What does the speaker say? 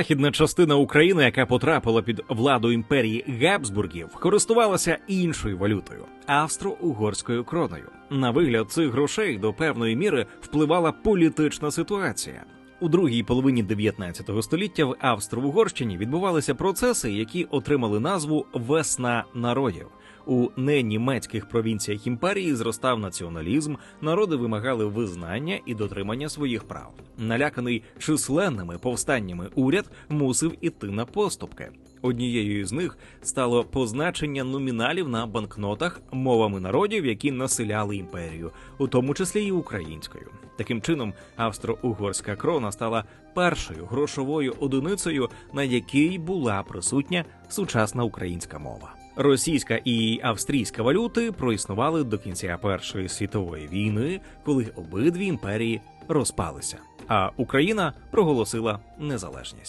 Західна частина України, яка потрапила під владу імперії Габсбургів, користувалася іншою валютою австро-угорською кроною. На вигляд цих грошей до певної міри впливала політична ситуація. У другій половині 19 століття в Австро-Угорщині відбувалися процеси, які отримали назву Весна народів. У ненімецьких провінціях імперії зростав націоналізм, народи вимагали визнання і дотримання своїх прав. Наляканий численними повстаннями уряд мусив іти на поступки. Однією з них стало позначення номіналів на банкнотах мовами народів, які населяли імперію, у тому числі і українською. Таким чином, австро-угорська крона стала першою грошовою одиницею, на якій була присутня сучасна українська мова. Російська і австрійська валюти проіснували до кінця Першої світової війни, коли обидві імперії розпалися, а Україна проголосила незалежність.